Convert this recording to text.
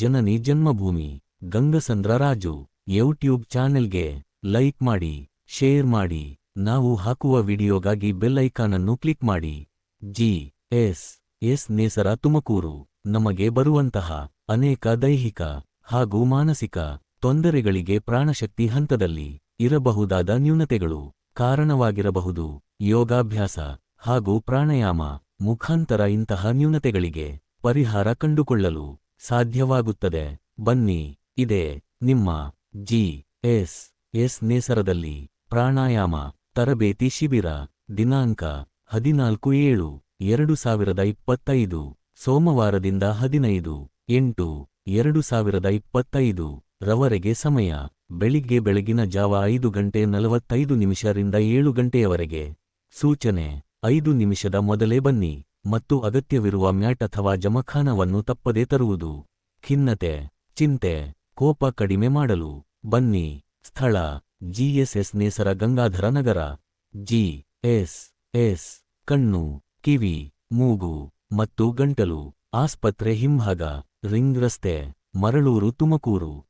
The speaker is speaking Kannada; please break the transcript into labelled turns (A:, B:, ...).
A: ಜನನಿ ಜನ್ಮಭೂಮಿ ಗಂಗಸಂದ್ರ ರಾಜು ಯೂಟ್ಯೂಬ್ ಚಾನೆಲ್ಗೆ ಲೈಕ್ ಮಾಡಿ, ಶೇರ್ ಮಾಡಿ, ನಾವು ಹಾಕುವ ವಿಡಿಯೋಗಾಗಿ ಬೆಲ್ ಐಕಾನನ್ನು ಕ್ಲಿಕ್ ಮಾಡಿ. G S S Nesara Tumakuru, ನಮಗೆ ಬರುವಂತಹ ಅನೇಕ ದೈಹಿಕ ಹಾಗೂ ಮಾನಸಿಕ ತೊಂದರೆಗಳಿಗೆ ಪ್ರಾಣಶಕ್ತಿ ಹಂತದಲ್ಲಿ ಇರಬಹುದಾದ ನ್ಯೂನತೆಗಳು ಕಾರಣವಾಗಿರಬಹುದು. ಯೋಗಾಭ್ಯಾಸ ಹಾಗೂ ಪ್ರಾಣಾಯಾಮ ಮುಖಾಂತರ ಇಂತಹ ನ್ಯೂನತೆಗಳಿಗೆ ಪರಿಹಾರ ಕಂಡುಕೊಳ್ಳಲು ಸಾಧ್ಯವಾಗುತ್ತದೆ. ಬನ್ನಿ, ಇದೆ ನಿಮ್ಮ ಜಿ ಎಸ್ ಎಸ್ ನೇಸರದಲ್ಲಿ ಪ್ರಾಣಾಯಾಮ, ತರಬೇತಿ ಶಿಬಿರ, ದಿನಾಂಕ ಹದಿನಾಲ್ಕು ಏಳು, ಎರಡು ಸಾವಿರದ ಇಪ್ಪತ್ತೈದು, ಸೋಮವಾರದಿಂದ ಹದಿನೈದು, ಎಂಟು, ಎರಡು ಸಾವಿರದ ಇಪ್ಪತ್ತೈದು ರವರೆಗೆ ಸಮಯ, ಬೆಳಿಗ್ಗೆ ಬೆಳಗಿನ ಜಾವ ಐದು ಗಂಟೆ ನಲವತ್ತೈದು ನಿಮಿಷರಿಂದ ಏಳು ಗಂಟೆಯವರೆಗೆ. ಸೂಚನೆ, ಐದು ನಿಮಿಷದ ಮೊದಲೇ ಬನ್ನಿ. ಮತ್ತು ಅಗತ್ಯವಿರುವ ಮ್ಯಾಟ್ ಅಥವಾ ಜಮಖಾನವನ್ನು ತಪ್ಪದೇ ತರುವುದು. ಖಿನ್ನತೆ, ಚಿಂತೆ, ಕೋಪ ಕಡಿಮೆ ಮಾಡಲು. ಬನ್ನಿ. ಸ್ಥಳ. GSS Nesara Gangadhara Nagara. G S S ಕಣ್ಣು, ಕಿವಿ, ಮೂಗು ಮತ್ತು ಗಂಟಲು. ಆಸ್ಪತ್ರೆ ಹಿಂಭಾಗ. ರಿಂಗ್ ರಸ್ತೆ. ಮರಳೂರು ತುಮಕೂರು.